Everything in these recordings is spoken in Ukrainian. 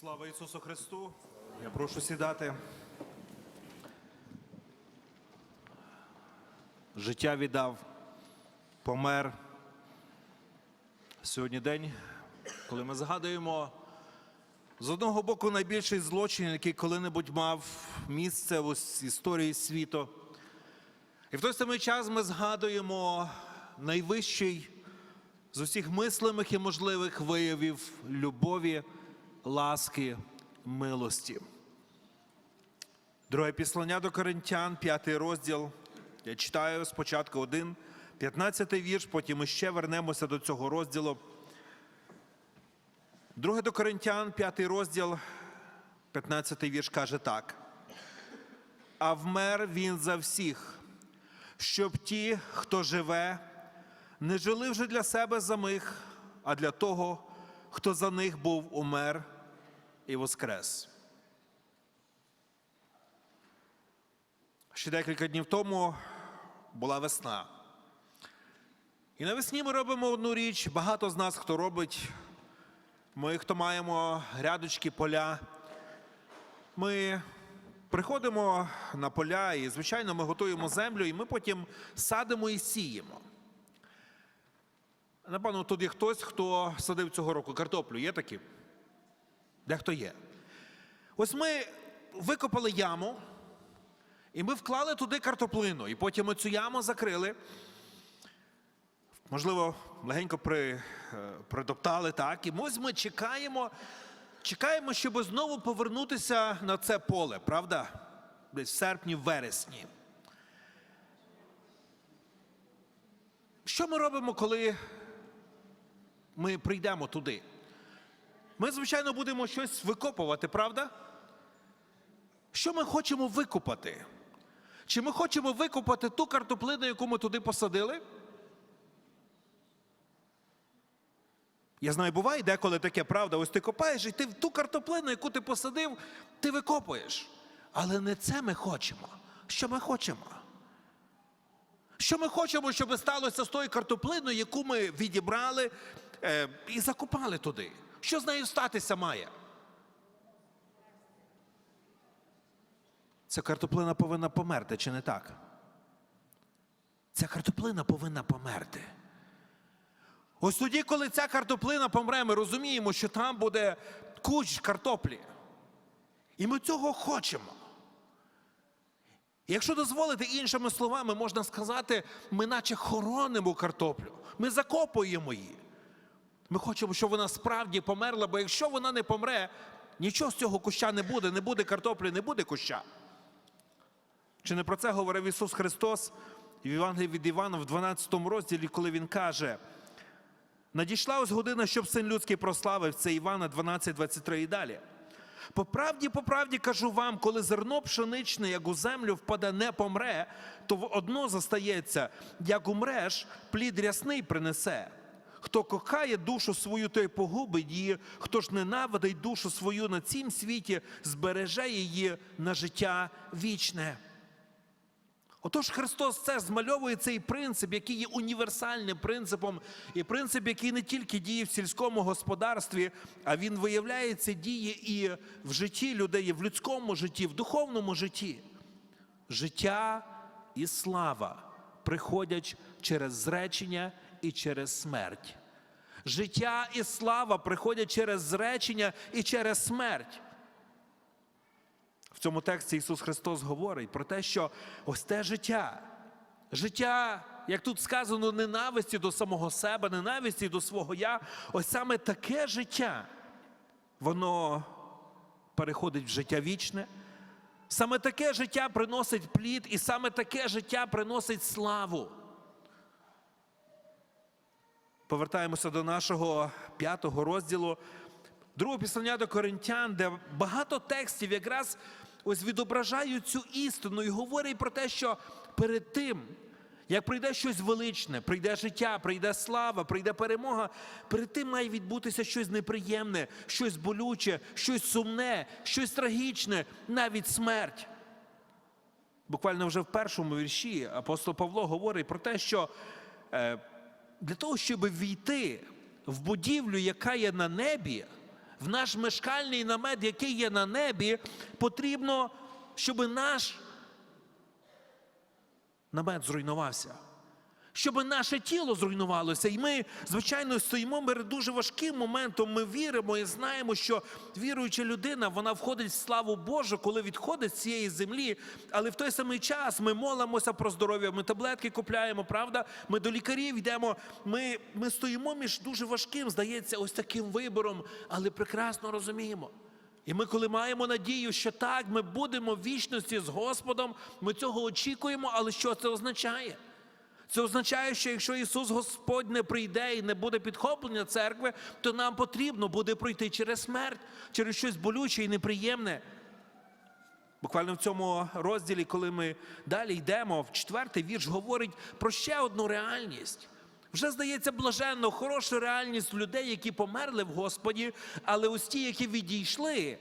Слава Ісусу Христу! Я прошу сідати. Життя віддав, помер. Сьогодні день, коли ми згадуємо з одного боку найбільший злочин, який коли-небудь мав місце в історії світу. І в той самий час ми згадуємо найвищий з усіх мислимих і можливих виявів любові, ласки, милості. Друге післання до Коринтян, п'ятий розділ. Я читаю спочатку один, 15 вірш, потім ми ще вернемося до цього розділу. Друге до Коринтян, п'ятий розділ, 15 вірш каже так. А вмер він за всіх, щоб ті, хто живе, не жили вже для себе самих, а для того, хто за них був умер і воскрес. Ще декілька днів тому була весна. І навесні ми робимо одну річ. Багато з нас хто робить. Ми, хто маємо грядочки, поля. Ми приходимо на поля і, звичайно, ми готуємо землю, і ми потім садимо і сіємо. Напевно, тут є хтось, хто садив цього року картоплю. Є такі? Дехто є. Ось ми викопали яму, і ми вклали туди картоплину, і потім ми цю яму закрили. Можливо, легенько при, е, притоптали, так. І ось ми чекаємо, чекаємо, щоб знову повернутися на це поле, правда? Десь в серпні, в вересні. Що ми робимо, коли ми прийдемо туди? Ми, звичайно, будемо щось викопувати, правда? Що ми хочемо викопати? Чи ми хочемо викопати ту картоплину, яку ми туди посадили? Я знаю, буває деколи таке, правда, ось ти копаєш, і ти ту картоплину, яку ти посадив, ти викопуєш. Але не це ми хочемо. Що ми хочемо? Що ми хочемо, щоб сталося з тою картоплиною, яку ми відібрали е, і закопали туди? Що з нею статися має? Ця картоплина повинна померти, чи не так? Ця картоплина повинна померти. Ось тоді, коли ця картоплина помре, ми розуміємо, що там буде куч картоплі. І ми цього хочемо. Якщо дозволити іншими словами, можна сказати, ми наче хоронимо картоплю, ми закопуємо її. Ми хочемо, щоб вона справді померла, бо якщо вона не помре, нічого з цього куща не буде, не буде картоплі, не буде куща. Чи не про це говорив Ісус Христос в Євангелії від Івана в 12 розділі, коли Він каже, надійшла ось година, щоб син людський прославив, це Івана 12, 23 і далі. По правді, по правді кажу вам, коли зерно пшеничне, як у землю впаде, не помре, то одно застається, як умреш, плід рясний принесе. Хто кохає душу свою, той погубить її, хто ж ненавидить душу свою на цім світі, збереже її на життя вічне. Отож, Христос це змальовує цей принцип, який є універсальним принципом, і принцип, який не тільки діє в сільському господарстві, а він виявляється, діє і в житті людей, і в людському житті, в духовному житті. Життя і слава приходять через зречення і через смерть. Життя і слава приходять через зречення і через смерть. В цьому тексті Ісус Христос говорить про те, що ось те життя, життя, як тут сказано, ненависті до самого себе, ненависті до свого я, ось саме таке життя, воно переходить в життя вічне. Саме таке життя приносить плід, і саме таке життя приносить славу. Повертаємося до нашого п'ятого розділу. Другого післання до Коринтян, де багато текстів якраз ось відображають цю істину і говорять про те, що перед тим, як прийде щось величне, прийде життя, прийде слава, прийде перемога, перед тим має відбутися щось неприємне, щось болюче, щось сумне, щось трагічне, навіть смерть. Буквально вже в першому вірші апостол Павло говорить про те, що е, для того, щоб війти в будівлю, яка є на небі, в наш мешкальний намет, який є на небі, потрібно, щоб наш намет зруйнувався. Щоб наше тіло зруйнувалося, і ми, звичайно, стоїмо перед дуже важким моментом. Ми віримо і знаємо, що віруюча людина вона входить в славу Божу, коли відходить з цієї землі. Але в той самий час ми молимося про здоров'я. Ми таблетки купляємо, правда? Ми до лікарів йдемо. Ми, ми стоїмо між дуже важким, здається, ось таким вибором, але прекрасно розуміємо. І ми, коли маємо надію, що так, ми будемо в вічності з Господом, ми цього очікуємо, але що це означає? Це означає, що якщо Ісус Господь не прийде і не буде підхоплення церкви, то нам потрібно буде пройти через смерть, через щось болюче і неприємне. Буквально в цьому розділі, коли ми далі йдемо, в четвертий вірш говорить про ще одну реальність. Вже здається блаженно, хороша реальність людей, які померли в Господі, але ось ті, які відійшли,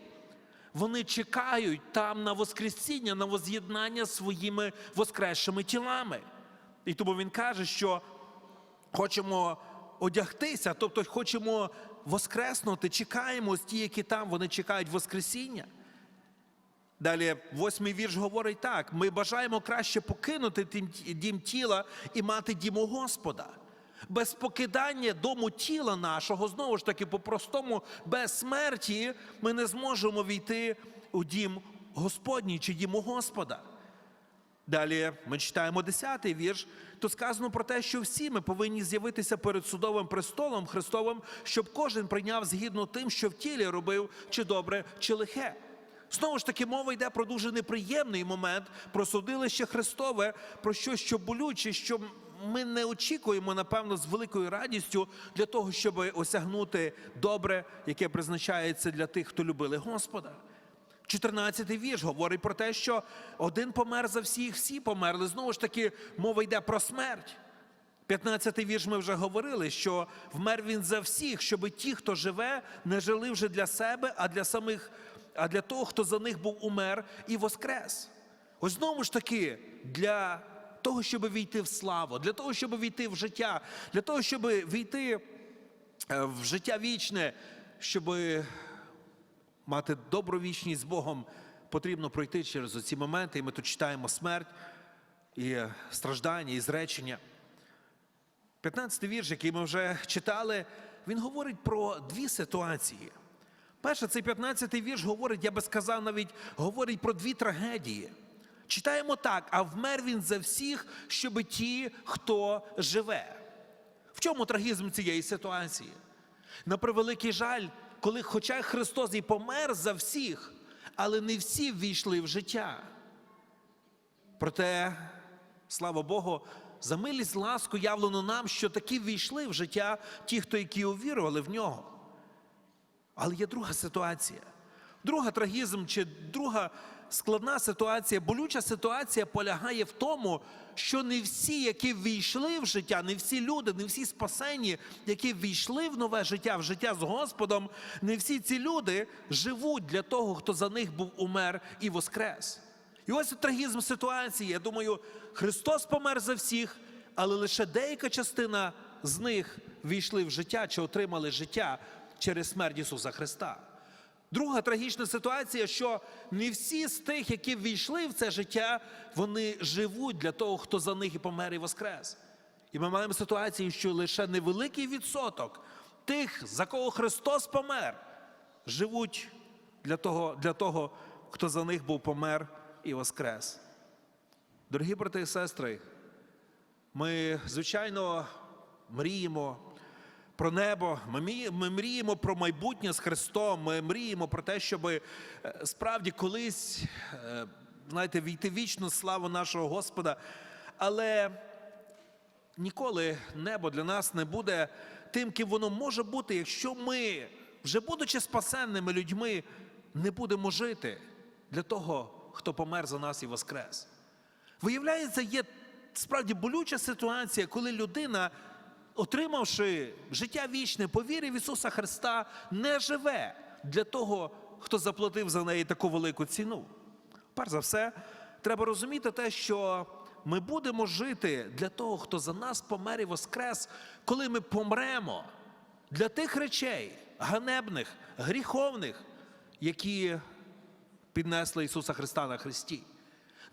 вони чекають там на Воскресіння, на воз'єднання своїми воскресшими тілами. І тому він каже, що хочемо одягтися, тобто хочемо воскреснути, чекаємо ті, які там, вони чекають Воскресіння. Далі, восьмий вірш говорить так: ми бажаємо краще покинути дім тіла і мати дім у Господа. Без покидання дому тіла нашого, знову ж таки, по-простому, без смерті, ми не зможемо війти у дім Господній чи дім у Господа. Далі ми читаємо 10-й вірш. То сказано про те, що всі ми повинні з'явитися перед судовим престолом Христовим, щоб кожен прийняв згідно тим, що в тілі робив, чи добре, чи лихе. Знову ж таки, мова йде про дуже неприємний момент, про судилище Христове, про щось, що болюче, що ми не очікуємо, напевно, з великою радістю для того, щоб осягнути добре, яке призначається для тих, хто любили Господа. 14-й вірш говорить про те, що один помер за всіх, всі померли. Знову ж таки, мова йде про смерть. 15-й вірш ми вже говорили, що вмер він за всіх, щоб ті, хто живе, не жили вже для себе, а для самих, а для того, хто за них був умер і воскрес. Ось знову ж таки, для того, щоб війти в славу, для того, щоб війти в життя, для того, щоб війти е, в життя вічне, щоб мати добру вічність з Богом, потрібно пройти через оці моменти. І ми тут читаємо смерть і страждання, і зречення. 15-й вірш, який ми вже читали, він говорить про дві ситуації. Перше, цей 15-й вірш говорить, я би сказав, навіть говорить про дві трагедії. Читаємо так: а вмер він за всіх, щоби ті, хто живе. В чому трагізм цієї ситуації? На превеликий жаль, коли, хоча Христос і помер за всіх, але не всі ввійшли в життя. Проте, слава Богу, за милість ласку явлено нам, що таки ввійшли в життя ті, хто які увірували в нього. Але є друга ситуація. Друга трагізм чи друга складна ситуація, болюча ситуація полягає в тому, що не всі, які ввійшли в життя, не всі люди, не всі спасені, які ввійшли в нове життя, в життя з Господом, не всі ці люди живуть для того, хто за них був умер і воскрес. І ось трагізм ситуації. Я думаю, Христос помер за всіх, але лише деяка частина з них війшли в життя чи отримали життя через смерть Ісуса Христа. Друга трагічна ситуація, що не всі з тих, які ввійшли в це життя, вони живуть для того, хто за них і помер і воскрес. І ми маємо ситуацію, що лише невеликий відсоток тих, за кого Христос помер, живуть для того, для того, хто за них був помер і воскрес. Дорогі брати і сестри, ми, звичайно, мріємо про небо, ми мріємо про майбутнє з Христом, ми мріємо про те, щоб е, справді колись, е, знаєте, війти вічну славу нашого Господа. Але ніколи небо для нас не буде тим, ким воно може бути, якщо ми, вже будучи спасенними людьми, не будемо жити для того, хто помер за нас і воскрес. Виявляється, є справді болюча ситуація, коли людина, отримавши життя вічне, по вірі в Ісуса Христа, не живе для того, хто заплатив за неї таку велику ціну. Перш за все, треба розуміти те, що ми будемо жити для того, хто за нас помер і воскрес, коли ми помремо для тих речей, ганебних, гріховних, які піднесли Ісуса Христа на Христі.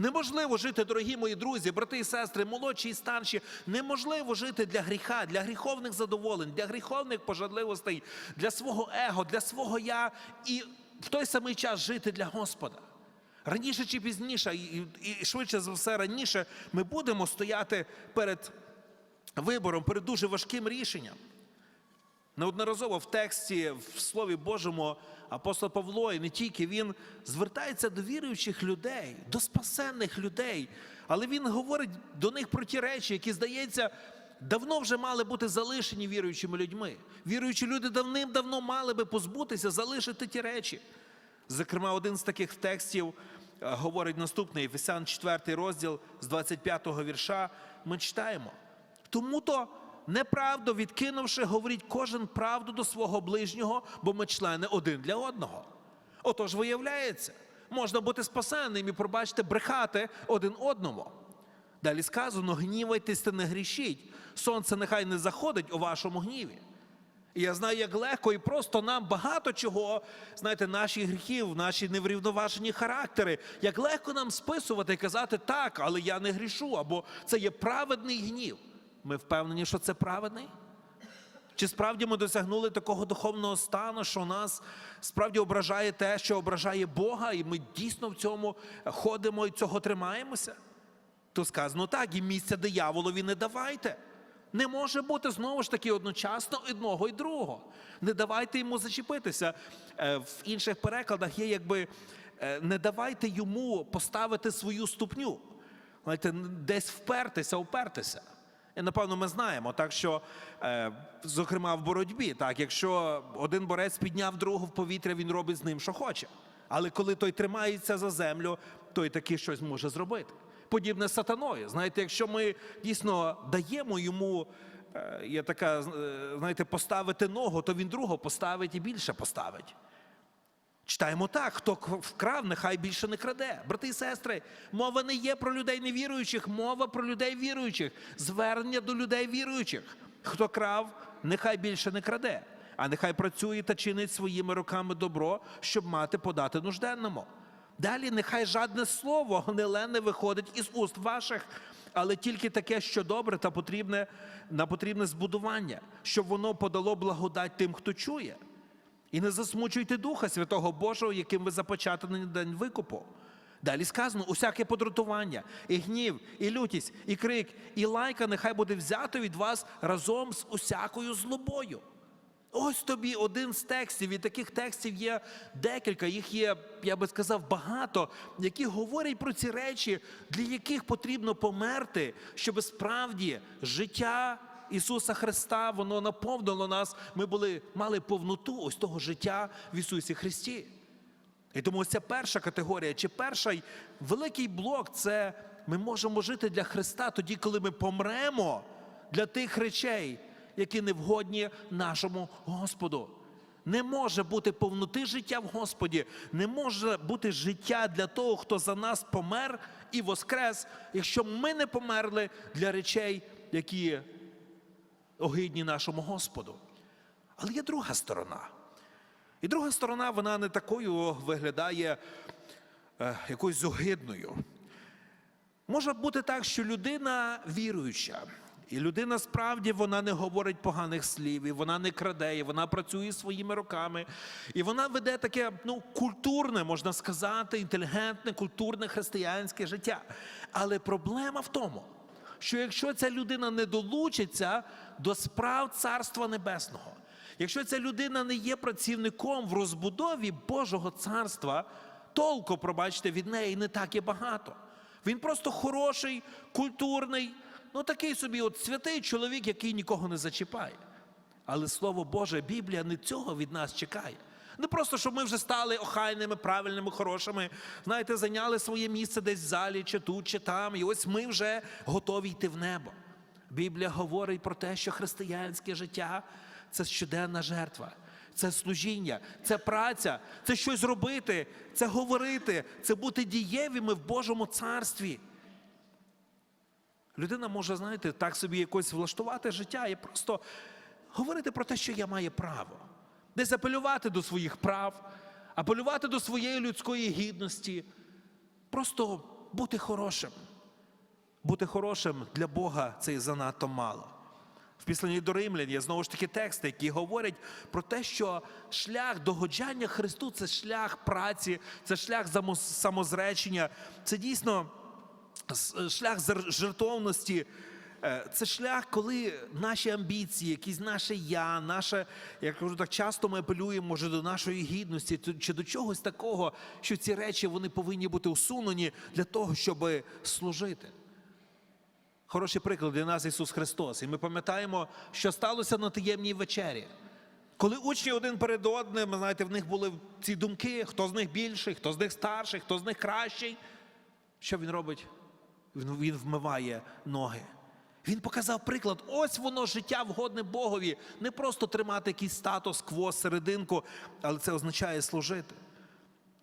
Неможливо жити, дорогі мої друзі, брати і сестри, молодші і старші. Неможливо жити для гріха, для гріховних задоволень, для гріховних пожадливостей, для свого его, для свого я і в той самий час жити для Господа. Раніше чи пізніше, і, швидше за все раніше, ми будемо стояти перед вибором, перед дуже важким рішенням. Неодноразово в тексті, в Слові Божому, апостол Павло, і не тільки він звертається до віруючих людей, до спасенних людей. Але він говорить до них про ті речі, які, здається, давно вже мали бути залишені віруючими людьми. Віруючі люди давним-давно мали би позбутися, залишити ті речі. Зокрема, один з таких текстів е, говорить наступний Ефесян 4 розділ з 25 го вірша. Ми читаємо. Тому то неправду відкинувши, говоріть кожен правду до свого ближнього, бо ми члени один для одного. Отож, виявляється, можна бути спасенним і пробачте, брехати один одному. Далі сказано: гнівайтесь та не грішіть. Сонце нехай не заходить у вашому гніві. І я знаю, як легко і просто нам багато чого, знаєте, наші гріхів, наші неврівноважені характери, як легко нам списувати і казати так, але я не грішу, або це є праведний гнів. Ми впевнені, що це праведний? Чи справді ми досягнули такого духовного стану, що нас справді ображає те, що ображає Бога, і ми дійсно в цьому ходимо і цього тримаємося? То сказано так, і місця дияволові не давайте. Не може бути знову ж таки одночасно одного і другого. Не давайте йому зачепитися. Е, В інших перекладах є якби е, не давайте йому поставити свою ступню. Знаєте, десь впертися, упертися. І напевно ми знаємо, так що, е, зокрема, в боротьбі, так, якщо один борець підняв другого в повітря, він робить з ним, що хоче. Але коли той тримається за землю, той таки щось може зробити. Подібне з сатаною. Знаєте, якщо ми дійсно даємо йому, е, є така, е, знаєте, поставити ногу, то він другого поставить і більше поставить. Читаємо так: хто вкрав, нехай більше не краде. Брати і сестри, мова не є про людей невіруючих, мова про людей віруючих, звернення до людей віруючих. Хто крав, нехай більше не краде, а нехай працює та чинить своїми руками добро, щоб мати подати нужденному. Далі нехай жадне слово гниле не виходить із уст ваших, але тільки таке, що добре та потрібне на потрібне збудування, щоб воно подало благодать тим, хто чує. І не засмучуйте Духа Святого Божого, яким ви започатаний день викупу. Далі сказано, усяке подратування, і гнів, і лютість, і крик, і лайка нехай буде взято від вас разом з усякою злобою. Ось тобі один з текстів, і таких текстів є декілька, їх є, я би сказав, багато, які говорять про ці речі, для яких потрібно померти, щоб справді життя Ісуса Христа воно наповнило нас. Ми були, мали повноту ось того життя в Ісусі Христі. І тому ось ця перша категорія, чи перший великий блок це ми можемо жити для Христа тоді, коли ми помремо для тих речей, які не вгодні нашому Господу. Не може бути повноти життя в Господі, не може бути життя для того, хто за нас помер і воскрес, якщо ми не померли для речей, які огидні нашому Господу. Але є друга сторона. І друга сторона, вона не такою виглядає е, якоюсь огидною. Може бути так, що людина віруюча, і людина справді вона не говорить поганих слів, і вона не краде, і вона працює своїми руками, і вона веде таке ну, культурне, можна сказати, інтелігентне, культурне християнське життя. Але проблема в тому, що якщо ця людина не долучиться до справ Царства Небесного, якщо ця людина не є працівником в розбудові Божого царства, толку, пробачте, від неї не так і багато. Він просто хороший, культурний, ну такий собі от святий чоловік, який нікого не зачіпає. Але Слово Боже, Біблія не цього від нас чекає. Не просто, щоб ми вже стали охайними, правильними, хорошими, знаєте, зайняли своє місце десь в залі, чи тут, чи там, і ось ми вже готові йти в небо. Біблія говорить про те, що християнське життя це щоденна жертва, це служіння, це праця, це щось робити, це говорити, це бути дієвими в Божому царстві. Людина може, знаєте, так собі якось влаштувати життя і просто говорити про те, що я маю право. Десь апелювати до своїх прав, апелювати до своєї людської гідності, просто бути хорошим. Бути хорошим для Бога це і занадто мало. В післанні до римлян є знову ж таки тексти, які говорять про те, що шлях догоджання Христу це шлях праці, це шлях самозречення, це дійсно шлях жертовності. Е, Це шлях, коли наші амбіції, якісь наше я, наше, я кажу так часто ми апелюємо може до нашої гідності чи до чогось такого, що ці речі вони повинні бути усунені для того, щоб служити. Хороший приклад для нас Ісус Христос. І ми пам'ятаємо, що сталося на таємній вечері. Коли учні один перед одним, знаєте, в них були ці думки, хто з них більший, хто з них старший, хто з них кращий. Що він робить? Він, він вмиває ноги. Він показав приклад. Ось воно життя вгодне Богові. Не просто тримати якийсь статус, кво, серединку, але це означає служити.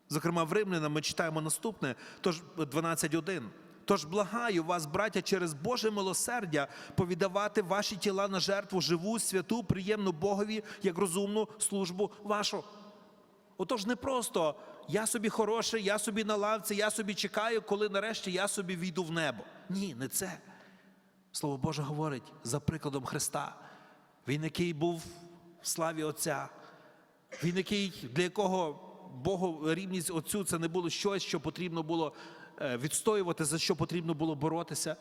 Зокрема, в Римлянам ми читаємо наступне, тож 12.1. Тож благаю вас, браття, через Боже милосердя повідавати ваші тіла на жертву живу, святу, приємну Богові, як розумну службу вашу. Отож, не просто я собі хороший, я собі на лавці, я собі чекаю, коли нарешті я собі війду в небо. Ні, не це. Слово Боже говорить за прикладом Христа. Він, який був в славі Отця, він, який, для якого Богу рівність Отцю це не було щось, що потрібно було е, відстоювати, за що потрібно було боротися.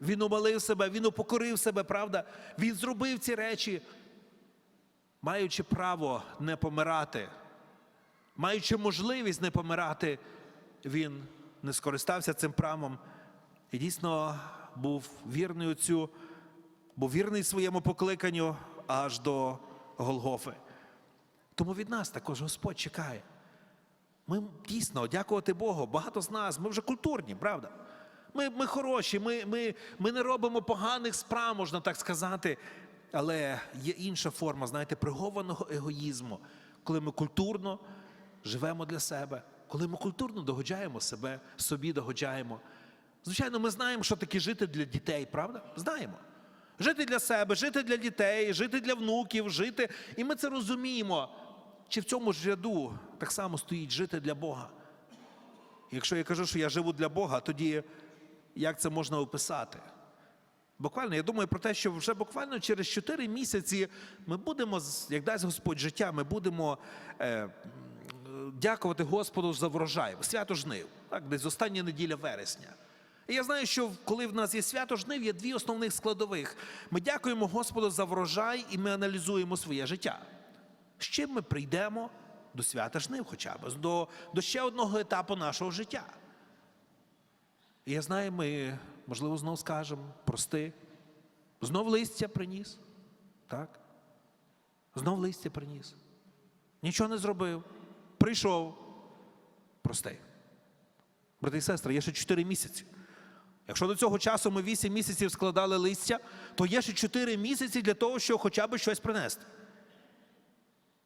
Він умалив себе, він упокорив себе, правда? Він зробив ці речі, маючи право не помирати, маючи можливість не помирати, він не скористався цим правом і дійсно був вірний Отцю, був вірний своєму покликанню аж до Голгофи. Тому від нас також Господь чекає. Ми дійсно, дякувати Богу, багато з нас, ми вже культурні, правда? Ми, ми хороші, ми, ми, ми не робимо поганих справ, можна так сказати. Але є інша форма, знаєте, прихованого егоїзму, коли ми культурно живемо для себе, коли ми культурно догоджаємо себе, собі догоджаємо. Звичайно, ми знаємо, що таке жити для дітей, правда? Знаємо. Жити для себе, жити для дітей, жити для внуків, жити. І ми це розуміємо. Чи в цьому ж ряду так само стоїть жити для Бога? Якщо я кажу, що я живу для Бога, тоді як це можна описати? Буквально, я думаю про те, що вже буквально через 4 місяці ми будемо, як дасть Господь життя, ми будемо е, дякувати Господу за врожай, свято жнив, так, десь остання неділя вересня. І я знаю, що коли в нас є свято жнив, є дві основних складових. Ми дякуємо Господу за врожай і ми аналізуємо своє життя. З чим ми прийдемо до свята жнив хоча б, до, до ще одного етапу нашого життя. І я знаю, ми, можливо, знов скажемо, прости, знов листя приніс. Так? Знов листя приніс. Нічого не зробив. Прийшов. Прости. Брати і сестри, є ще 4 місяці. Якщо до цього часу ми 8 місяців складали листя, то є ще 4 місяці для того, щоб хоча б щось принести.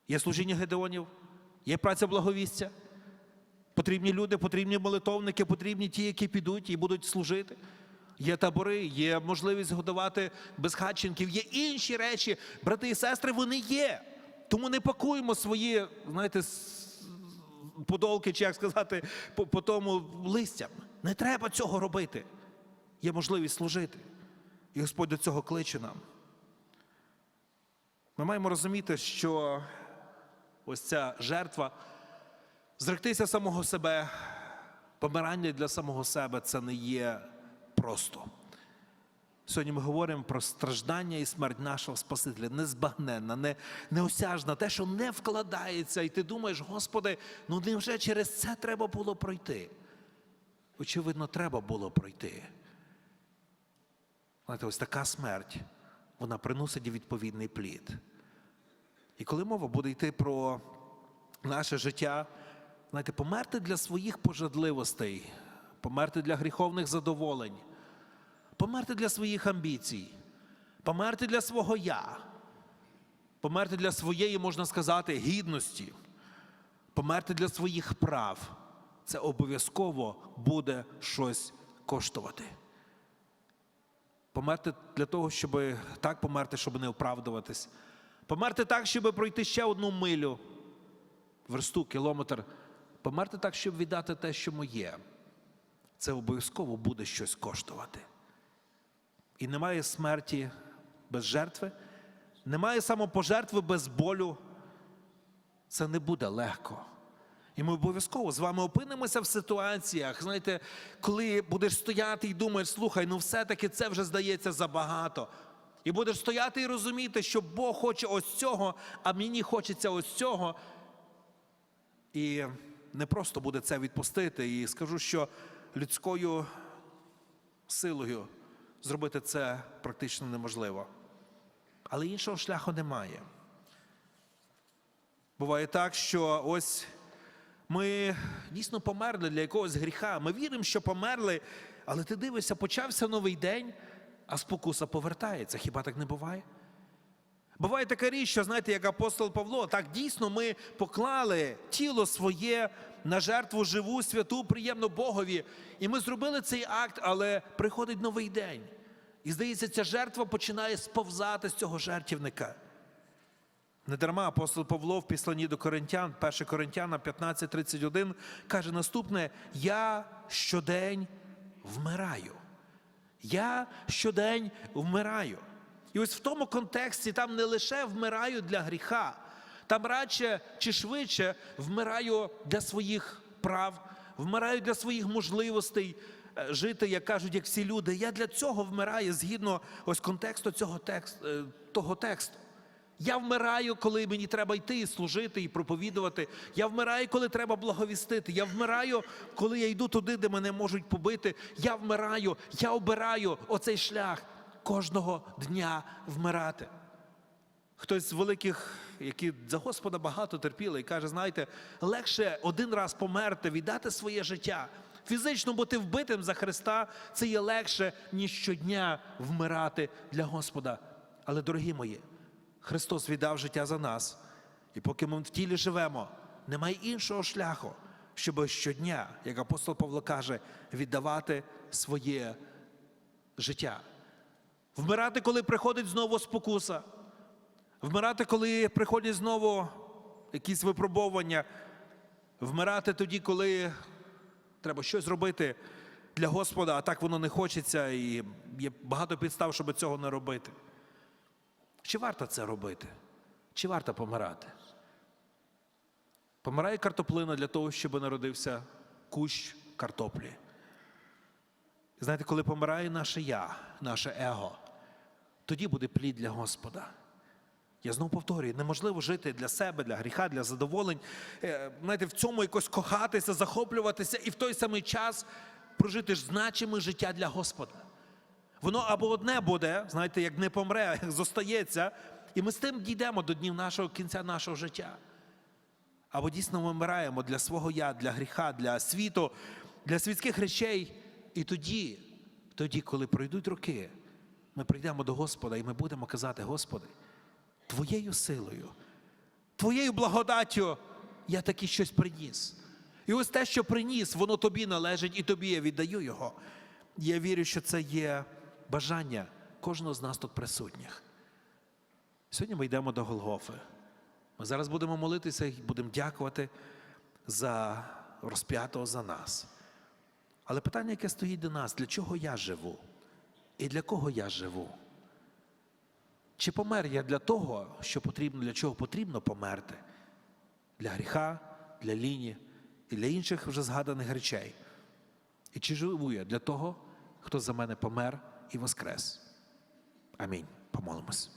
Є служіння Гедеонів, є праця благовістя. Потрібні люди, потрібні молитовники, потрібні ті, які підуть і будуть служити. Є табори, є можливість годувати безхатченків, є інші речі, брати і сестри, вони є. Тому не пакуємо свої, знаєте, подолки, чи як сказати, по, тому листям. Не треба цього робити. Є можливість служити. І Господь до цього кличе нам. Ми маємо розуміти, що ось ця жертва, зректися самого себе, помирання для самого себе це не є просто. Сьогодні ми говоримо про страждання і смерть нашого Спасителя, незбагненна, не, неосяжна, те, що не вкладається, і ти думаєш, Господи, ну невже через це треба було пройти? Очевидно, треба було пройти. Ось така смерть, вона приносить відповідний плід. І коли мова буде йти про наше життя, знаєте, померти для своїх пожадливостей, померти для гріховних задоволень, померти для своїх амбіцій, померти для свого я, померти для своєї, можна сказати, гідності, померти для своїх прав. Це обов'язково буде щось коштувати. Померти для того, щоб так померти, щоб не оправдуватись, Померти так, щоб пройти ще одну милю, версту, кілометр. Померти так, щоб віддати те, що моє. Це обов'язково буде щось коштувати. І немає смерті без жертви, немає самопожертви без болю. Це не буде легко. І ми обов'язково з вами опинимося в ситуаціях, знаєте, коли будеш стояти і думаєш, слухай, ну все-таки це вже здається забагато. І будеш стояти і розуміти, що Бог хоче ось цього, а мені хочеться ось цього. І не просто буде це відпустити. І скажу, що людською силою зробити це практично неможливо. Але іншого шляху немає. Буває так, що ось ми дійсно померли для якогось гріха. Ми віримо, що померли, але ти дивишся, почався новий день, а спокуса повертається. Хіба так не буває? Буває така річ, що знаєте, як апостол Павло, так дійсно ми поклали тіло своє на жертву живу, святу, приємну Богові. І ми зробили цей акт, але приходить новий день. І здається, ця жертва починає сповзати з цього жертівника. Недарма апостол Павло в післанні до Коринтян, 1 Коринтяна 15:31, каже наступне: Я щодень вмираю. Я щодень вмираю. І ось в тому контексті там не лише вмираю для гріха, там радше чи швидше вмираю для своїх прав, вмираю для своїх можливостей е, жити, як кажуть, як всі люди. Я для цього вмираю згідно ось контексту цього тексту, е, того тексту. Я вмираю, коли мені треба йти і служити і проповідувати. Я вмираю, коли треба благовістити. Я вмираю, коли я йду туди, де мене можуть побити. Я вмираю, я обираю оцей шлях кожного дня вмирати. Хтось з великих, які за Господа багато терпіли, і каже: знаєте, легше один раз померти, віддати своє життя. Фізично бути вбитим за Христа це є легше, ніж щодня вмирати для Господа. Але, дорогі мої, Христос віддав життя за нас. І поки ми в тілі живемо, немає іншого шляху, щоб щодня, як апостол Павло каже, віддавати своє життя. Вмирати, коли приходить знову спокуса. Вмирати, коли приходять знову якісь випробовування. Вмирати тоді, коли треба щось робити для Господа, а так воно не хочеться, і є багато підстав, щоб цього не робити. Чи варто це робити? Чи варто помирати? Помирає картоплина для того, щоб народився кущ картоплі. Знаєте, коли помирає наше я, наше его, тоді буде плід для Господа. Я знову повторюю, неможливо жити для себе, для гріха, для задоволень. Е, Знаєте, в цьому якось кохатися, захоплюватися і в той самий час прожити ж значиме життя для Господа. Воно або одне буде, знаєте, як не помре, як зостається, і ми з тим дійдемо до днів нашого кінця нашого життя. Або дійсно ми вмираємо для свого я, для гріха, для світу, для світських речей. І тоді, тоді, коли пройдуть роки, ми прийдемо до Господа і ми будемо казати, Господи, Твоєю силою, Твоєю благодаттю я таки щось приніс. І ось те, що приніс, воно тобі належить, і тобі я віддаю його. Я вірю, що це є бажання кожного з нас тут присутніх. Сьогодні ми йдемо до Голгофи. Ми зараз будемо молитися і будемо дякувати за розп'ятого за нас. Але питання, яке стоїть до нас, для чого я живу? І для кого я живу? Чи помер я для того, що потрібно, для чого потрібно померти? Для гріха, для ліні і для інших вже згаданих речей. І чи живу я для того, хто за мене помер і воскрес? Амінь. Помолимось.